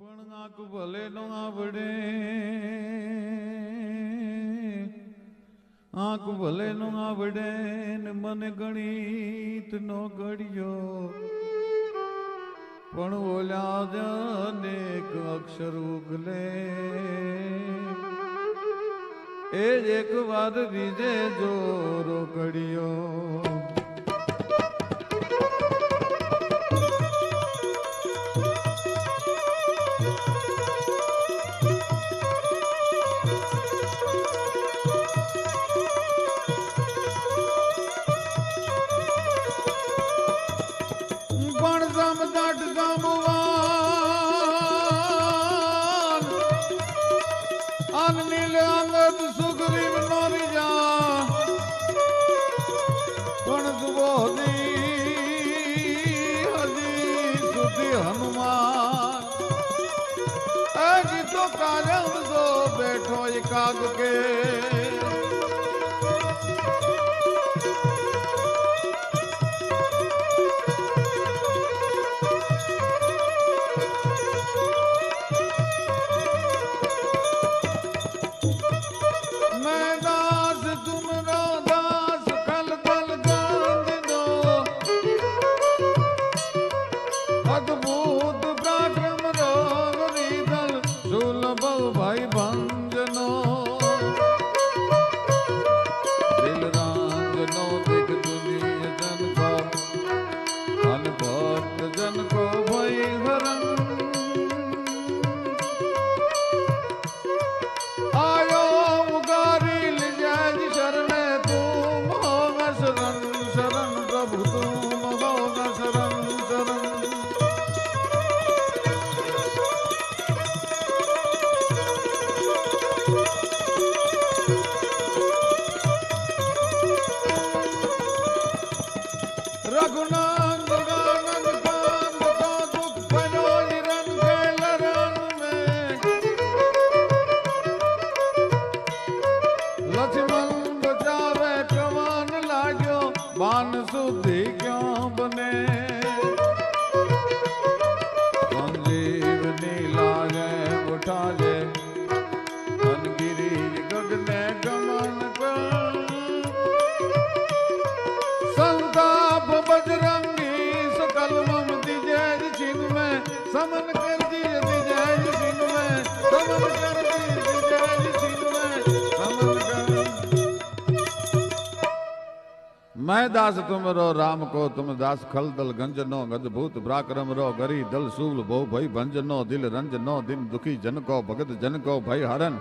પણ નાક ભલે નો આવડે આંખ ભલે નો આવડે ને મને ગણિત નો ગણ્યો. પણ ઓલા જ અનેક અક્ષર ઉગલે. એ જ એક વાર રીજે જોરો ઘડ્યો. બેઠો એકાગ मैं दास तुम रो, राम को तुम दास, खल दल गंजनो गजभूत पराक्रम रो, गरी दल शूल भो भई भंजनो दिल रंजनो दिन दुखी जन को, भगत जन को भय हरन।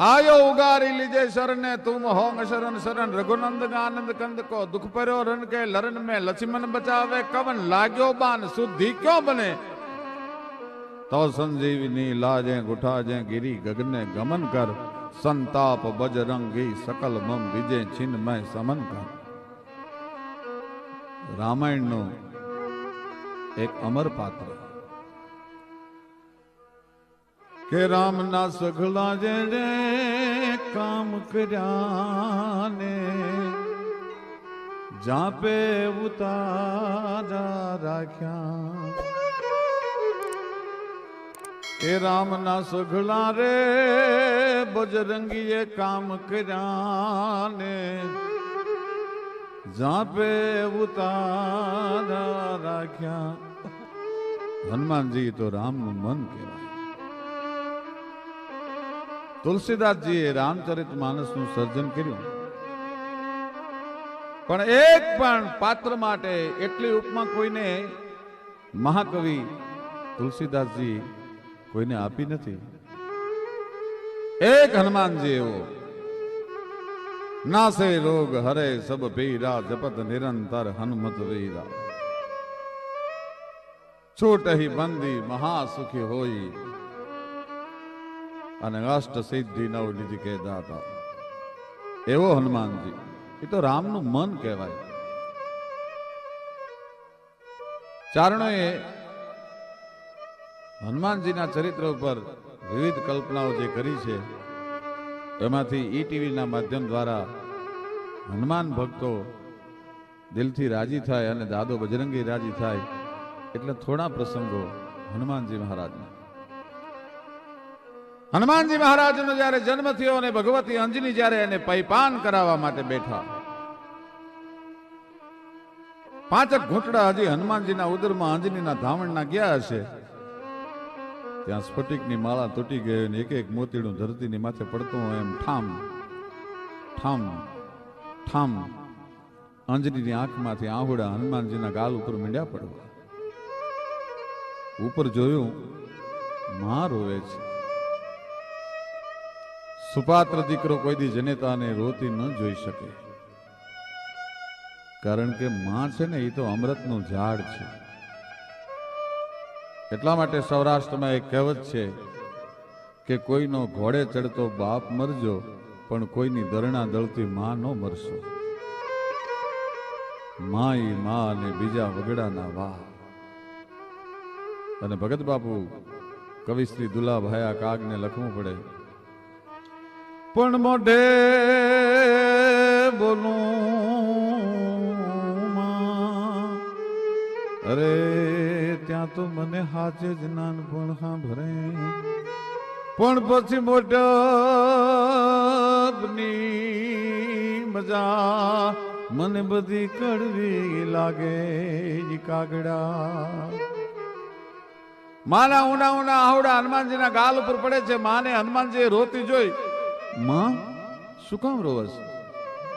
आयो उगारी लीजे शरण, तुम होंग शरण शरण, रघुनंद आनंद कंद को दुख पर्यो रन के लरन में लक्ष्मण बचावे, कवन लाग्यो बान शुद्धि क्यों बने? तो संजीवनी लाजे, गुठाजे, गिरी गगने, गमन कर। ਸੰਤਾਪ ਬਜਰੰਗੀ ਸਕਲ ਮਮ ਵਿਜੇ ਛਿਨ ਮੈਂ ਸਮਨ ਕਰ ਰਾਮਾਇਣ ਨੂੰ એક અમર પાત્ર કે રામના સઘળા જેણે કામ કર્યા ને જાપે ઉતારા રાખ્યા કે રામના સઘળા રે બજરંગીએ કામ કર્યા જાપે ઉતારા રાખ્યા. હનુમાનજી તો રામનું મન કહેવાય. તુલસીદાસજીએ રામચરિત માનસનું સર્જન કર્યું. પણ એક પણ પાત્ર માટે એટલી ઉપમા કોઈને મહાકવિ તુલસીદાસજી કોઈને આપી નથી. એક હનુમાનજી એવો નાસે રોગ હરે સબ પીરા જપત નિરંતર હનુમત વીરા. છૂટહી બંદી મહાસુખી હોઈ અને અષ્ટ સિદ્ધિ નવ નિધિ કે દાતા. એવો હનુમાનજી એ તો રામનું મન કહેવાય. ચારણોએ હનુમાનજીના ચરિત્ર ઉપર વિવિધ કલ્પનાઓ જે કરી છે, એમાંથી ઈ ટીવીના માધ્યમ દ્વારા હનુમાન ભક્તો દિલથી રાજી થાય અને દાદો બજરંગી રાજી થાય, એટલે થોડા પ્રસંગો હનુમાનજી મહારાજના. હનુમાનજી મહારાજનો જ્યારે જન્મ થયો અને ભગવતી અંજની જ્યારે એને પૈપાન કરાવવા માટે બેઠા. પાંચક ઘૂંટડા હજી હનુમાનજીના ઉદરમાં અંજનીના ધામણના ગયા હશે. ત્યાં સ્ફટિકની માળા તૂટી ગઈ અને એક એક મોતીડું ધરતીની માથે પડતું હોય એમ ઠામ ઠામ ઠામ. અંજનીની આંખમાંથી આહુડા હનુમાનજીના ગાલ ઉપર મીંડ્યા પડવા. ઉપર જોયું, માં રોવે છે. સુપાત્ર દીકરો કોઈ દી જનેતાને રોતી ન જોઈ શકે. કારણ કે માં છે ને એ તો અમૃતનું ઝાડ છે. એટલા માટે સૌરાષ્ટ્રમાં એક કહેવત છે કે કોઈનો ઘોડે ચડતો બાપ મરજો, પણ કોઈની ધરણા દળતી માં નો મરશો. માઈ, માં અને બીજા વગડાના વાહ. અને ભગત બાપુ કવિશ્રી દુલાભાયા કાગને લખવું પડે. પણ મોઢે બોલું અરે ત્યાં તો મને હાચે જ નાનપણ સાંભળે પણ પછી મોટની મજા મને બધી કડવી લાગે કાગડા. માના ઊંડા ઊંડા આવડા હનુમાનજીના ગાલ ઉપર પડે છે. માને હનુમાનજી રોતી જોઈ. માં, શું કામ રોવસ?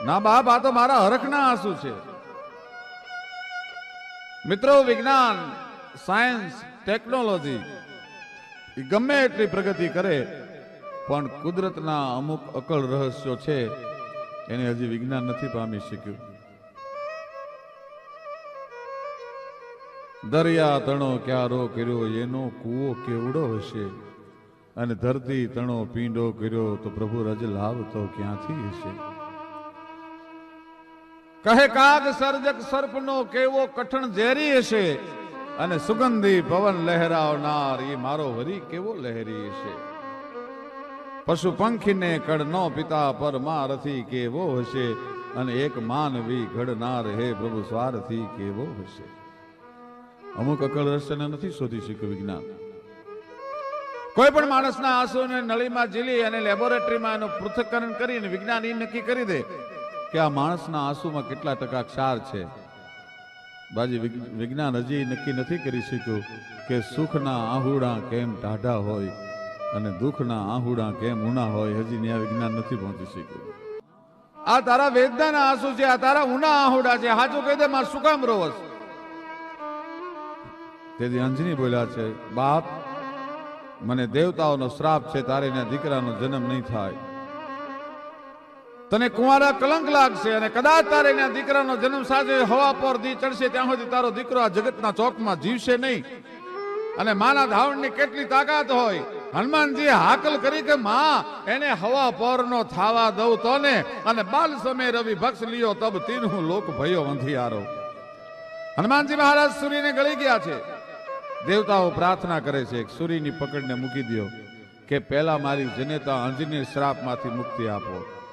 ના બાપ, આ તો મારા હરખના આંસુ છે. મિત્રો, વિજ્ઞાન સાયન્સ, ટેકનોલોજી. એ ગમે એટલી પ્રગતિ કરે, પણ કુદરતના અમુક અકળ રહસ્યો છે, એને હજી વિજ્ઞાન નથી પામી શક્યું. દરિયા તણો ક્યારો કર્યો, એનો કૂવો કેવડો હશે? અને ધરતી તણો પીંડો કર્યો, તો પ્રભુ રજ લાવતો ક્યાંથી હશે? કહે કાગ સર્જક સર્પનો કેવો કઠણ ઝેરી હશે? અને સુગંધી પવન લહેરાવનાર એ મારો વરી કેવો લહેરી છે? પશુ પંખીને કડનો પિતા પરમારથી કેવો હશે? અને એક માનવી ઘડનાર હે પ્રભુ સ્વારથી કેવો હશે? અમુક અકળ રસ્તાને નથી શોધી શક્યું વિજ્ઞાન. કોઈ પણ માણસના આંસુને નળીમાં ઝીલી અને લેબોરેટરીમાં એનું પૃથ્થકરણ કરીને વિજ્ઞાન એ નક્કી કરી દે કે આ માણસના આંસુમાં કેટલા ટકા ક્ષાર છે. બાજી વિજ્ઞાન હજી નક્કી નથી કરી શક્યું કે સુખના આહુડા કેમ ટાઢા હોય અને દુઃખના આહુડા કેમ ઉના હોય, હજી ન્યા વિજ્ઞાન નથી પહોંચી શક્યું. આ તારા વેદનાના આંસુ છે, આ તારા ઉના આહુડા છે, હાચું કહી દે, માર શું કામ રોવસ? તેથી અંજની બોલ્યા છે, બાપ, મને દેવતાઓનો શ્રાપ છે, તારે દીકરાનો જન્મ નહીં થાય. તને કુંવારા કલંક લાગશે અને કદાચ તારે એના દીકરાનો જન્મ સાજે હવા પર દી ચડશે, ત્યાં સુધી તારો દીકરો આ જગતના ચોકમાં જીવશે નહીં. અને માના ધાવણની કેટલી તાકાત હોય. હનુમાનજી હાકલ કરી કે, માં, એને હવા પરનો થાવા દઉં તો ને અને બાલ સમય રવિ ભક્ષ લિયો, તબ તીનહું લોક ભયો અંધિયારો. હનુમાનજી મહારાજ સૂર્યને ગળી ગયા છે. દેવતાઓ પ્રાર્થના કરે છે સૂર્યની પકડને મૂકી દો કે પહેલા મારી જનેતા અંજની શ્રાપમાંથી મુક્તિ આપો.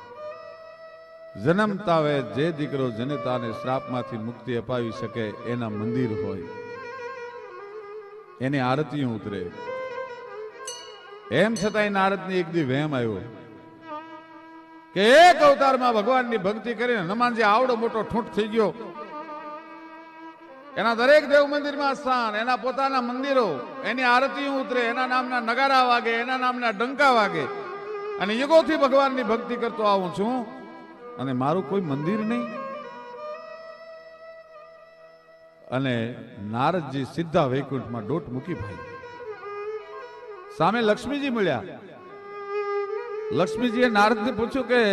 જન્મતા વે જે દીકરો જનતાને શ્રાપમાંથી મુક્તિ અપાવી શકે એના મંદિર હોય. એની આરતી ઉતરે. એમ છતાં નારદની એક દી વહેમ આવ્યો કે એક અવતારમાં ભગવાનની ભક્તિ કરીને હનુમાનજી આવડો મોટો ઠૂંઠ થઈ ગયો. એના દરેક દેવ મંદિરમાં સ્થાન એના પોતાના મંદિરો, એની આરતી ઉતરે, એના નામના નગારા વાગે, એના નામના ડંકા વાગે. અને યુગોથી ભગવાનની ભક્તિ કરતો આવું છું. અને મારું કોઈ મંદિર નહીં. અને નારદજી સીધા વૈકુંઠમાં ડોટ મૂકી ભાઈ. સામે લક્ષ્મીજી મળ્યા. લક્ષ્મીજીએ નારદને પૂછ્યું કે,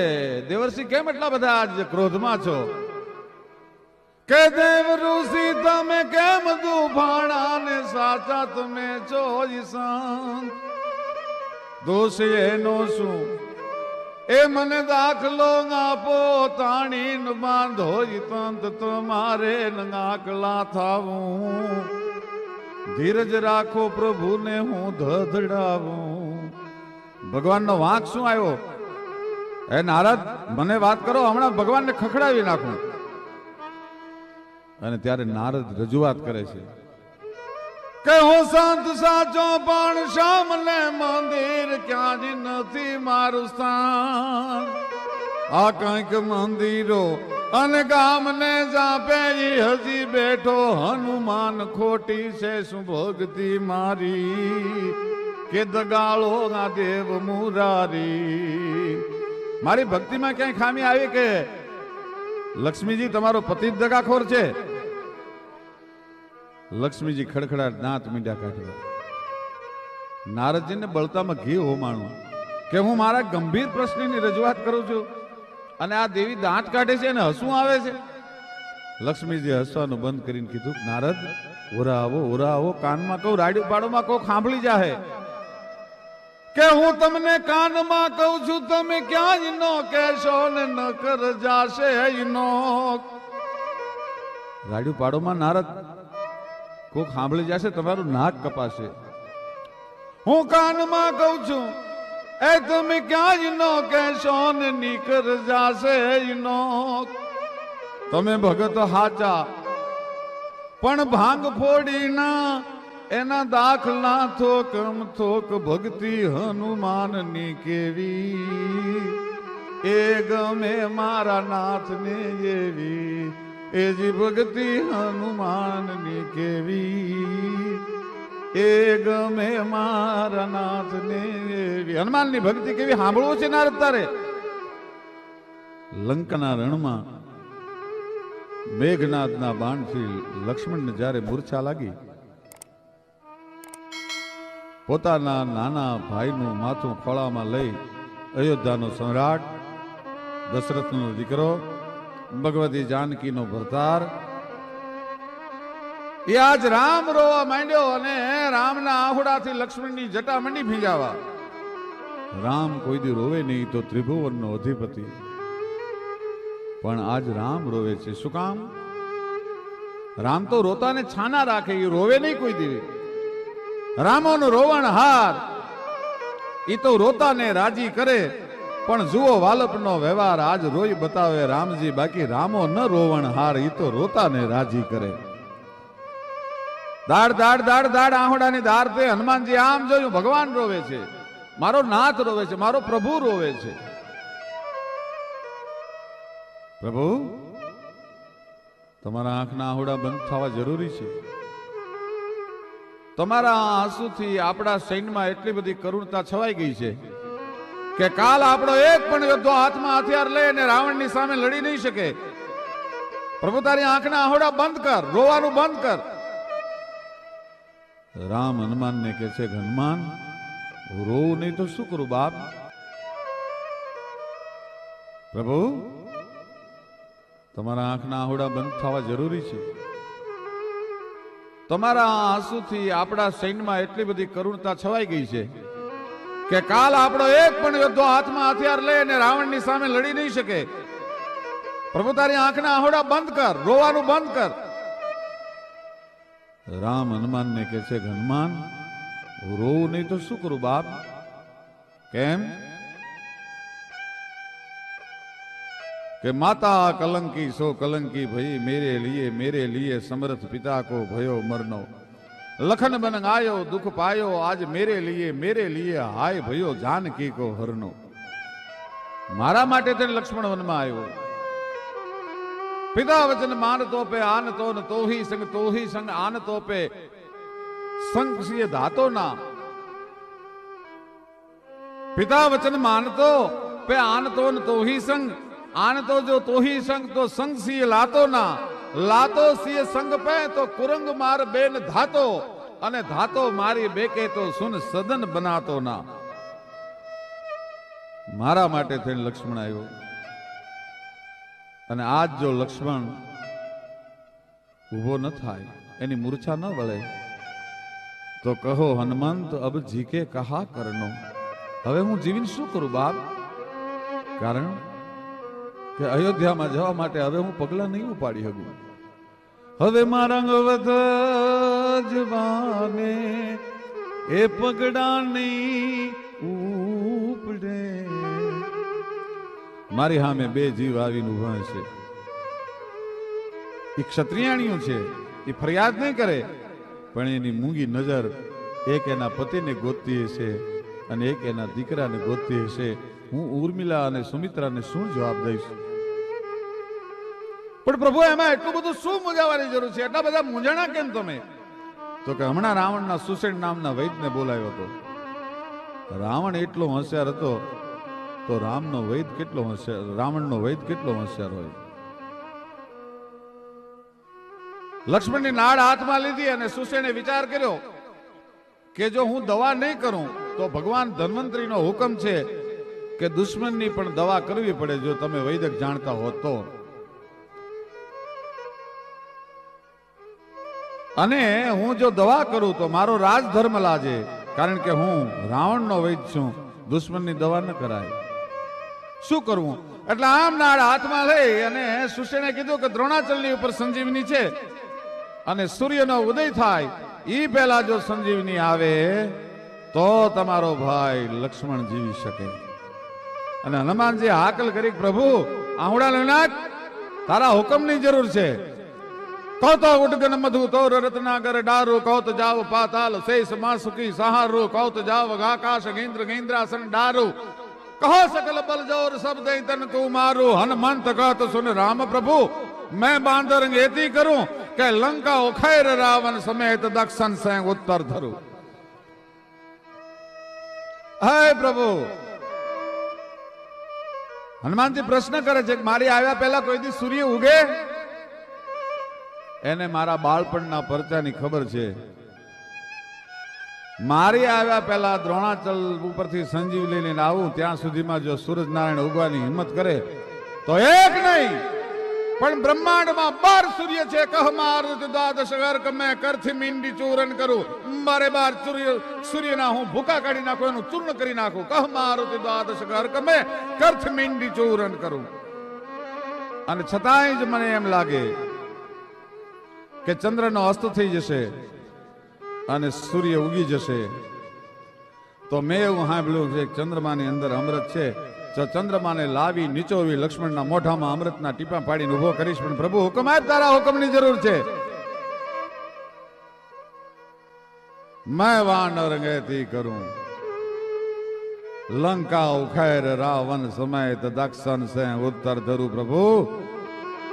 દેવર્ષિ, કેમ એટલા બધા આજ ક્રોધમાં છો? કે દેવ ઋષિ, તમે કેમ દુભાણા ને સાચા તમે છો દોષ એનો શું? એ મને દાખલો આપો તાણી બાંધો તંત તમારે નાકલા થાવું. ધીરજ રાખો પ્રભુને, હું ધધડાવું. ભગવાનનો વાંક શું આવ્યો? એ નારદ, મને વાત કરો, હમણાં ભગવાનને ખખડાવી નાખું. અને ત્યારે નારદ રજૂઆત કરે છે. કે હું સંત સાચો પણ શામને મંદિર, ક્યાં જ નથી મારું સ્થાન. આ કંઈક મંદિરો અને ગામને જાપે હજી બેઠો, હનુમાન ખોટી છે, શું ભક્તિ મારી? કે દગાળો ના દેવ મુરારી? મારી ભક્તિમાં ક્યાંય ખામી આવી કે લક્ષ્મીજી, તમારો પતિ દગાખોર છે? લક્ષ્મીજી ખડખડાટ દાંત મીંડા કાઢવા નારદજીને બળતામાં ઘી હોમાણું. કે હું મારા ગંભીર પ્રશ્નની રજૂઆત કરું છું? અને આ દેવી દાંત કાઢે છે અને હસવું આવે છે? લક્ષ્મીજી હસવાનું બંધ કરીને કીધું, નારદ ઓરા આવો ઓરા આવો કાનમાં કહું રાડ્યું પાડોમાં કહું સાંભળી જાહે. કે હું તમને કાનમાં કહું છું, તમે ક્યાં નો કહેશો ને ન કર જાશે નો રાડ્યું પાડોમાં નારદ કોક સાંભળી જશે, તમારું નાક કપાશે. હું કાનમાં કહું છું, એ તમે ક્યાં જ નો કહેશો ને નીકર જાશે નો તમે ભગત હાચા, પણ ભાંગ ફોડીના એના દાખલા થોક થોક ભક્તિ હનુમાનની કેવી. એ ગમે મારા નાથને એવી એ જી ભક્તિ હનુમાનની કેવી? એ ગમે મારા નાથને હનુમાનની ભક્તિ કેવી? સાંભળવું છે ના અત્યારે લંકાના રણમાં મેઘનાથના બાણથી લક્ષ્મણને જ્યારે મૂર્છા લાગી, પોતાના નાના ભાઈનું માથું ખોળામાં લઈ અયોધ્યાનો સમ્રાટ, દશરથનો દીકરો ભગવતી જાનકીનો ભરતાર. એ આજ રામ રોવા માંડ્યો અને રામના આહુડાથી લક્ષ્મણની જટા મંડી ભીંજાવા રામ કોઈ દી રોવે નહીં, તો ત્રિભુવનનો અધિપતિ. પણ આજ રામ રોવે છે. શું કામ? રામ તો રોતાને છાના રાખે, એ રોવે નહીં કોઈ દી. રામોનું રોવણ હાર. એ તો રોતાને રાજી કરે. પણ જુઓ વાલપનો વ્યવહાર આજ રોઈ બતાવે રામજી, બાકી રામો ન રોવણ હાર એ તો રોતાને રાજી કરે. દાડ દાડ દાડ દાડ આહોડાની ધાર તે હનુમાનજી આમ જોયું, ભગવાન રોવે છે, મારો નાથ રોવે છે, મારો પ્રભુ રોવે છે. પ્રભુ, તમારા આંખના આહોડા બંધ થવા જરૂરી છે. તમારા આંસુથી આપણા સૈન્યમાં એટલી બધી કરુણતા છવાઈ ગઈ છે. કે કાલ આપણો એક પણ યોદ્ધો હાથમાં હથિયાર લઈ અને રાવણની સામે લડી નહીં શકે. પ્રભુ, તારી આંખના આહોડા બંધ કર, રોવાનું બંધ કર. રામ હનુમાનને કહે છે, હનુમાન હું રોવું નહીં તો શું કરું બાપ? પ્રભુ, તમારા આંખના આહોડા બંધ થવા જરૂરી છે. તમારા આંસુથી આપણા સૈન્યમાં એટલી બધી કરુણતા છવાઈ ગઈ છે. કે કાલ આપણો એક પણ યોદ્ધો હાથમાં હથિયાર લઈ અને રાવણની સામે લડી નહીં શકે. પ્રભુ, તારી આંખના આહોડા બંધ કર, રોવાનું બંધ કર. રામ હનુમાનને કહે છે હનુમાન, હું રોવું નહીં તો શું કરું બાપ? કેમ? કે માતા કલંકી, સો કલંકી ભઈ, મેરે લીએ મેરે લીએ, સમર્થ પિતા કો ભયો મરનો. લખન બન આયો દુઃખ પાયો આજ મેરે લીએ મેરે લીએ હાય ભયો જાનકી કો હરનો મારા માટે તેને લક્ષ્મણ વનમાં આવ્યો પિતા વચન માનતો પે આનતો ન તોહી સંગ તોહી સંગ આનતો પે સંગ સિય ધાતો ના પિતા વચન માનતો પે આનતો ન તોહી સંગ આનતો જો તોહી સંગ તો સંગ સિય લાતો ના લાતો સિય સંગ પે તો કુરંગ માર બેન ધાતો, અને ધાતો મારી બેકે તો સુન સદન બનાતો ના. મારા માટે થઈને લક્ષ્મણ આવ્યો. અને આજ જો લક્ષ્મણ ઊભો ન થાય, એની મૂર્છા ન વળે, તો કહો હનુમંત, અબ જીકે કહા કરનો? હવે હું જીવીને શું કરું બાપ? કારણ કે અયોધ્યામાં જવા માટે હવે હું પગલા નહીં ઉપાડી શકું. હવે મારા અંગવત જવાને એ પગડા નહીં ઉપડે. મારી સામે બે જીવ આવીને ઊભા છે એ ક્ષત્રિયાણીઓ છે, એ ફરિયાદ નહીં કરે, પણ એની મૂંગી નજર એક એના પતિને ગોતતી હશે અને એક એના દીકરાને ગોતતી હશે. હું ઉર્મિલા અને સુમિત્રાને શું જવાબ દઈશ? પણ પ્રભુ, એમાં એટલું બધું શું મૂંઝાવાની જરૂર છે? એટલા બધા મૂંઝાણા કેમ તમે? તો કે હમણાં રાવણના સુસેન નામના વૈદને બોલાવ્યો હતો. રાવણ એટલો હોશિયાર હતો, તો રામનો વૈદ કેટલો હોશિયાર, રાવણનો વૈદ કેટલો હોશિયાર હોય? લક્ષ્મણની નાળ હાથમાં લીધી અને સુસેને વિચાર કર્યો કે જો હું દવા નહીં કરું, તો ભગવાન ધન્વંતરીનો હુકમ છે કે દુશ્મનની પણ દવા કરવી પડે, જો તમે વૈદક જાણતા હો તો. અને હું જો દવા કરું તો મારો રાજધર્મ લાજે, કારણ કે હું રાવણનો વૈદ છું, દુશ્મનની દવા ન કરાય. શું કરવું? એટલે આમ નાળ હાથમાં લઈ અને સુષેણે કીધું કે દ્રોણાચલની ઉપર સંજીવની છે. અને સૂર્યનો ઉદય થાય એ પહેલા જો સંજીવની આવે, તો તમારો ભાઈ લક્ષ્મણ જીવી શકે. અને હનુમાનજી હાકલ કરી પ્રભુ આહુડા લનાક તારા હુકમની જરૂર છે. કોત ઉડગન મધુ તોર રત્નાગર ડારુ, કોત જાવ પાતાલ શેષ માસુકી સહારુ, કોત જાવ આકાશ ગેન્દ્ર ગેન્દ્રાસન ડારુ. કહો સકલ બલ જોર સબ દે તન કુમારુ હનુમંત કહત સુન રામ પ્રભુ, મેં બાંદર એતી કરું, કે લંકા ઓખેર રાવણ સમેત દક્ષણ સે ઉત્તર ધરું. હે પ્રભુ! હનુમાનજી પ્રશ્ન કરે છે મારી આવ્યા પહેલા કોઈ દી સૂર્ય ઉગે? એને મારા બાળપણના પરચાની ખબર છે. મારી આવ્યા પહેલા દ્રોણાચલ ઉપરથી સંજીવ લઈને આવું, ત્યાં સુધીમાં જો સૂરજનારાયણ ઉગવાની હિંમત કરે, તો એક નહીં, પણ બ્રહ્માંડમાં બાર સૂર્ય છે. કહ મારુત દ્વાદશ અર્ક, મેં કરથી મીંડી ચૂરન કરું. મારે બાર સૂર્ય, સૂર્યના હું ભૂકા કાઢી નાખું, એનું ચૂર્ણ કરી નાખું. કહ મારુત દ્વાદશ અર્ક, મેં કરથ મીંડી ચૂરન કરું. અને છતાંય જ મને એમ લાગે કે ચંદ્રનો અસ્ત થઈ જશે અને સૂર્ય ઉગી જશે. તો મેં એવું સાંભળ્યું છે ચંદ્રમાની અંદર અમૃત છે. તો ચંદ્રમાને લાવી, નીચોવી, લક્ષ્મણના મોઢામાં અમૃતના ટીપા પાડીને ઊભો કરીશ. પણ પ્રભુ હુકમ આપ તારા હુકમની જરૂર છે. મેં વાનર ગેતી કરું. લંકા ઉખેર રાવણ સમય દક્ષણ સે ઉત્તર ધરું પ્રભુ.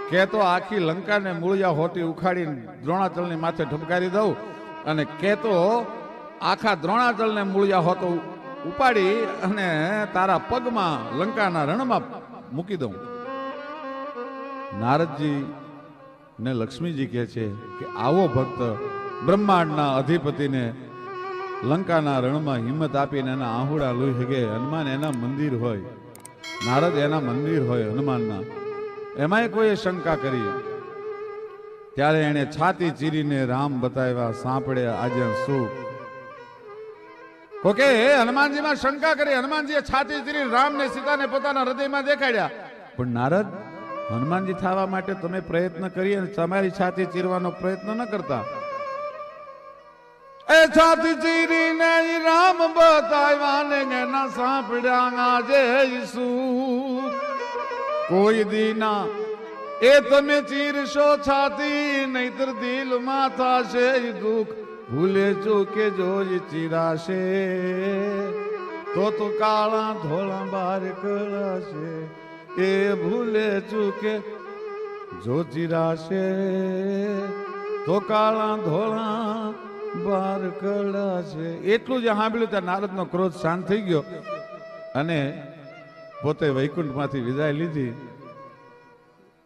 કે તો આખી લંકાને મૂળિયા હોટી ઉખાડીને દ્રોણાચલની માથે ઠપકારી દઉં અને કે તો આખા દ્રોણાચલને મૂળિયા હોતો ઉપાડી અને તારા પગમાં લંકાના રણમાં મૂકી દઉં. નારદજી ને લક્ષ્મીજી કહે છે કે આવો ભક્ત બ્રહ્માંડના અધિપતિને લંકાના રણમાં હિંમત આપીને એના આહુડા લોહી શકે હનુમાન એના મંદિર હોય. નારદ એના મંદિર હોય હનુમાનના. એમાંય કોઈએ શંકા કરી? ત્યારે એણે છાતી ચીરીને રામ બતાવ્યા, સાંપડે, આજે શું? ઓકે હનુમાનજીમાં શંકા કરી? હનુમાનજીએ છાતી ચીરી રામને સીતાને પોતાના હૃદયમાં દેખાડ્યા. પણ નારદ, હનુમાનજી થવા માટે તમે પ્રયત્ન કરી અને તમારી છાતી ચીરવાનો પ્રયત્ન ન કરતા. એ છાતી ચીરીને રામ બતાવ્યા ને સાંભળ્યા આજે ઈસુ કોઈ દીના એ તમે ચીરશો છાતી, નહીતર દિલમાં થશે દુઃખ. ભૂલે ચૂકે જો ચીરાશે. તો તો કાળા ધોળા બાર કળાશે. એ ભૂલે ચૂકે જો ચીરાશે. તો કાળા ધોળા બાર કળાશે. એટલું જ સાંભળ્યું ત્યાં નારદનો ક્રોધ શાંત થઈ ગયો. અને પોતે વૈકુંઠમાંથી વિદાય લીધી.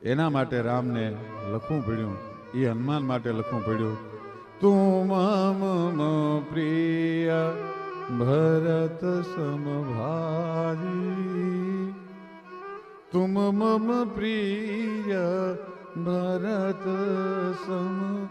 એના માટે રામને લખવું પડ્યું. એ હનુમાન માટે લખવું પડ્યું. તું મમ પ્રિય, ભરત સમભારી. તુમ મમ પ્રિય, ભરત સમ